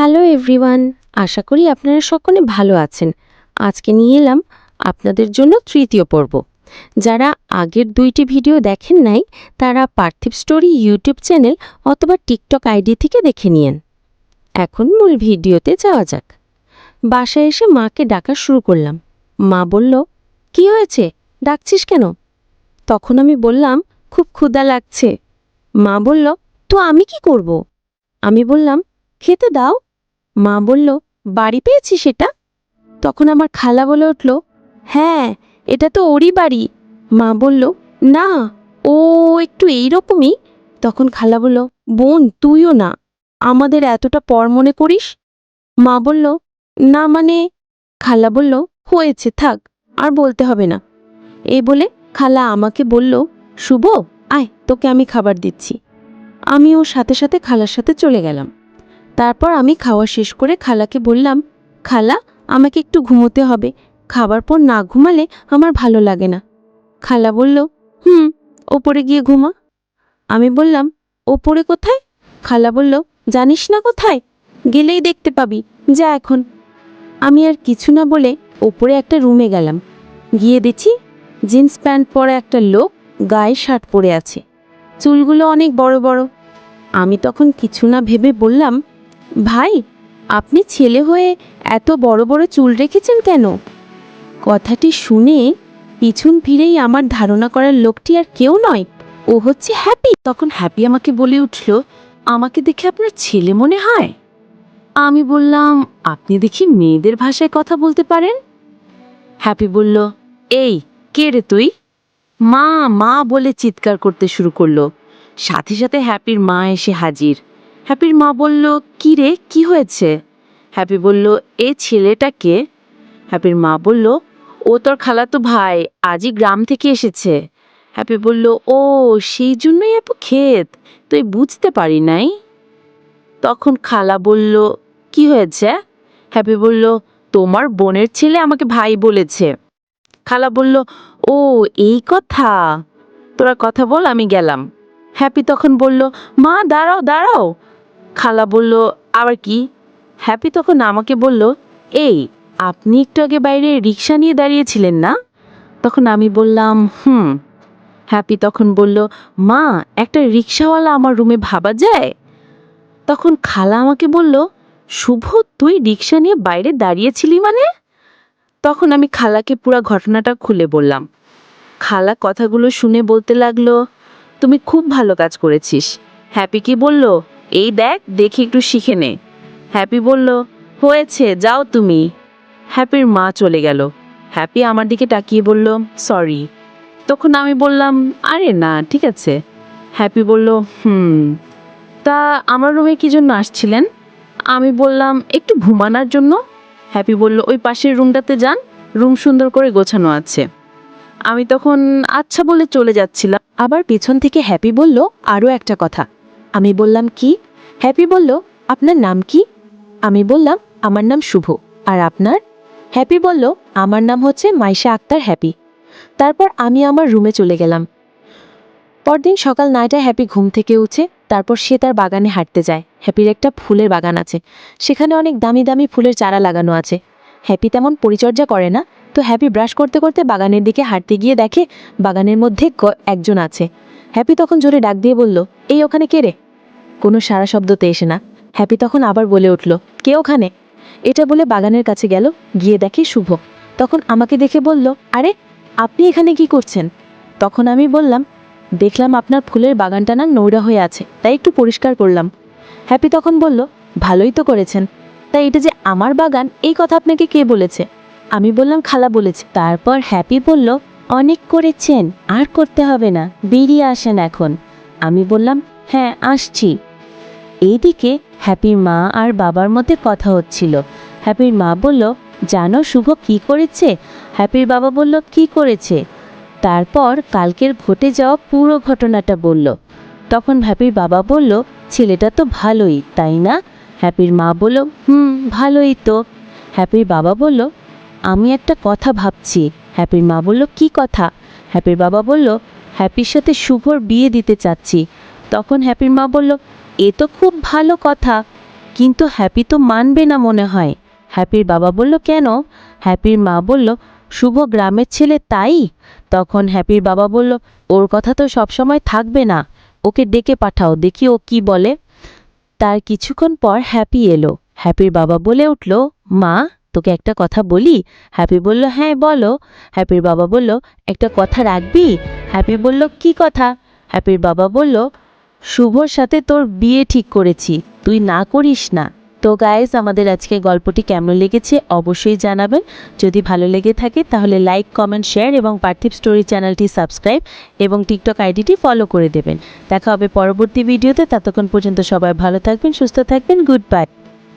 Hello everyone, আশা করি আপনারা সকলে ভালো আছেন। আজকে নিয়ে এলাম আপনাদের জন্য তৃতীয় পর্ব। যারা আগের দুইটি ভিডিও দেখেন নাই, তারা পার্থিব স্টোরি ইউটিউব চ্যানেল অথবা টিকটক আইডি থেকে দেখে নিয়েন। এখন মূল ভিডিওতে যাওয়া যাক। বাসায় এসে মাকে ডাকা শুরু করলাম। মা বলল, কি হয়েছে? ডাকছিস কেন? তখন আমি বললাম, খুব ক্ষুধা লাগছে। মা বলল, তো আমি কি করব? আমি বললাম, খেতে দাও। মা বলল, বাড়ি পেয়েছি সেটা তখন আমার খালা বলে উঠল হ্যাঁ এটা তো ওরই বাড়ি। মা বলল, না, ও একটু এইরকমই। তখন খালা বলল, বোন, তুইও না। আমাদের এতটা পর মনে করিস? মা বলল, না মানে? খালা বলল, হয়েছে, থাক, আর বলতে হবে না। এই বলে খালা আমাকে বলল, শুভ, আয়, তোকে আমি খাবার দিচ্ছি। আমি ওর সাথে সাথে খালার সাথে চলে গেলাম। তারপর আমি খাওয়া শেষ করে খালাকে বললাম, খালা, আমাকে একটু ঘুমোতে হবে। খাবার পর না ঘুমালে আমার ভালো লাগে না। খালা বলল, হুম, ওপরে গিয়ে ঘুমা। আমি বললাম, ওপরে কোথায়? খালা বলল, জানিস না কোথায়? গেলেই দেখতে পাবি। যা এখন। আমি আর কিছু না বলে ওপরে একটা রুমে গেলাম। গিয়ে দেখি জিন্স প্যান্ট পরা একটা লোক গায়ে শার্ট পরে আছে। চুলগুলো অনেক বড় বড়। আমি তখন কিছু না ভেবে বললাম ভাই, আপনি ছেলে হয়ে এত বড় বড় চুল রেখেছেন কেন? কথাটি শুনে পিছন ফিরেই আমার ধারণা করার লোকটি আর কেউ নয়। ও হচ্ছে হ্যাপি। তখন হ্যাপি আমাকে বলে উঠল, আমাকে দেখে আপনার ছেলে মনে হয়? আমি বললাম, আপনি দেখি মেয়েদের ভাষায় কথা বলতে পারেন? হ্যাপি বলল, এই, কে রে তুই? মা মা বলে চিৎকার করতে শুরু করল। সাথে সাথে হ্যাপির মা এসে হাজির। হ্যাপির মা বলল, কী রে, কি হয়েছে? হ্যাপি বলল, এ ছেলেটাকে হ্যাপির মা বলল, ও তোর খালাতো ভাই, আজই গ্রাম থেকে এসেছে। হ্যাপি বলল, ও, সেই জন্যই এত ক্ষেত, তুই বুঝতে পারি নাই? তখন খালা বলল, কি হয়েছে? হ্যাপি বলল, তোমার বোনের ছেলে আমাকে ভাই বলেছে। খালা বলল, ও, এই কথা? তোরা কথা বল, আমি গেলাম। হ্যাপি তখন বলল, মা, দাঁড়াও দাঁড়াও। খালা বলল, আবার কি? হ্যাপি তখন আমাকে বলল, এই, আপনি একটু আগে বাইরে রিক্সা নিয়ে দাঁড়িয়েছিলেন না? তখন আমি বললাম, হুম। হ্যাপি তখন বলল, মা, একটা রিক্সাওয়ালা আমার রুমে ভাবা যায়? তখন খালা আমাকে বলল, শুভ, তুই রিক্সা নিয়ে বাইরে দাঁড়িয়েছিলি মানে? তখন আমি খালাকে পুরো ঘটনাটা খুলে বললাম। খালা কথাগুলো শুনে বলতে লাগল, তুমি খুব ভালো কাজ করেছিস। হ্যাপি কি বলল এই দেখ, দেখি একটু শিখে নে। হ্যাপি বলল, হয়েছে, যাও তুমি। হ্যাপির মা চলে গেল। হ্যাপি আমার দিকে তাকিয়ে বলল, সরি। তখন আমি বললাম, আরে না, ঠিক আছে। হ্যাপি বলল, হুম। তা আমার রুমে কি জন্য আসছিলেন? আমি বললাম, একটু ঘুমানোর জন্য। হ্যাপি বলল, ওই পাশের রুমটাতে যান, রুম সুন্দর করে গোছানো আছে। আমি তখন আচ্ছা বলে চলে যাচ্ছিলাম। আবার পেছন থেকে হ্যাপি বলল আরও একটা কথা। আমি বললাম, কি? হ্যাপি বলল, আপনার নাম কি? আমি বললাম, আমার নাম শুভ। আর আপনার? হ্যাপি বলল, আমার নাম হচ্ছে মাইশা আক্তার হ্যাপি। তারপর আমি আমার রুমে চলে গেলাম। পরদিন সকাল নয়টায় হ্যাপি ঘুম থেকে উঠে, তারপর সে তার বাগানে হাঁটতে যায়। হ্যাপির একটা ফুলের বাগান আছে। সেখানে অনেক দামি দামি ফুলের চারা লাগানো আছে। হ্যাপি তেমন পরিচর্যা করে না। তো হ্যাপি ব্রাশ করতে করতে বাগানের দিকে হাঁটতে গিয়ে দেখে বাগানের মধ্যে একজন আছে। হ্যাপি তখন জোরে ডাক দিয়ে বলল, এই ওখানে কে রে? কোনো সারা শব্দতে এসে না। হ্যাপি তখন আবার বলে উঠল, কে ওখানে? এটা বলে বাগানের কাছে গেল, গিয়ে দেখে শুভ। তখন আমাকে দেখে বলল, আরে, আপনি এখানে কি করছেন? তখন আমি বললাম, দেখলাম আপনার ফুলের বাগানটা না নোংরা হয়ে আছে, তাই একটু পরিষ্কার করলাম। হ্যাপি তখন বলল, ভালোই তো করেছেন। তাই এটা যে আমার বাগান, এই কথা আপনাকে কে বলেছে? আমি বললাম, খালা বলেছে। তারপর হ্যাপি বলল অনেক করেছেন, আর করতে হবে না, বেরিয়ে আসেন এখন। আমি বললাম হ্যাঁ আসছি। এইদিকে হ্যাপির মা আর বাবার মধ্যে কথা হচ্ছিল। হ্যাপির মা বলল, জানো শুভ কি করেছে? হ্যাপির বাবা বলল, কি করেছে? তারপর কালকের ঘটে যাওয়া পুরো ঘটনাটা বলল। তখন হ্যাপির বাবা বলল, ছেলেটা তো ভালোই, তাই না? হ্যাপির মা বলল, হুম, ভালোই তো। হ্যাপির বাবা বলল, আমি একটা কথা ভাবছি। হ্যাপির মা বলল, কি কথা? হ্যাপির বাবা বলল, হ্যাপির সাথে শুভর বিয়ে দিতে চাচ্ছি। তখন হ্যাপির মা বলল, এ তো খুব ভালো কথা, কিন্তু হ্যাপি তো মানবে না মনে হয়। হ্যাপির বাবা বলল, কেন? হ্যাপির মা বলল, শুভ গ্রামের ছেলে তাই? তখন হ্যাপির বাবা বলল, ওর কথা তো সবসময় থাকবে না, ওকে ডেকে পাঠাও, দেখি ও কি বলে। তার কিছুক্ষণ পর হ্যাপি এলো। হ্যাপির বাবা বলে উঠল, মা তোকে একটা কথা বলি? হ্যাপি বলল হ্যাঁ বলো। হ্যাপির বাবা বলল, একটা কথা রাখবি? হ্যাপি বলল, কি কথা? হ্যাপির বাবা বলল, শুভর সাথে তোর বিয়ে ঠিক করেছি, তুই না করিস না। তো গাইজ আমাদের আজকে গল্পটি কেমন লেগেছে অবশ্যই জানাবেন। যদি ভালো লেগে থাকে, তাহলে লাইক কমেন্ট শেয়ার এবং পার্থিব স্টোরি চ্যানেলটি সাবস্ক্রাইব এবং টিকটক আইডিটি ফলো করে দেবেন। দেখা হবে পরবর্তী ভিডিওতে ততক্ষণ পর্যন্ত সবাই ভালো থাকবেন, সুস্থ থাকবেন। Good bye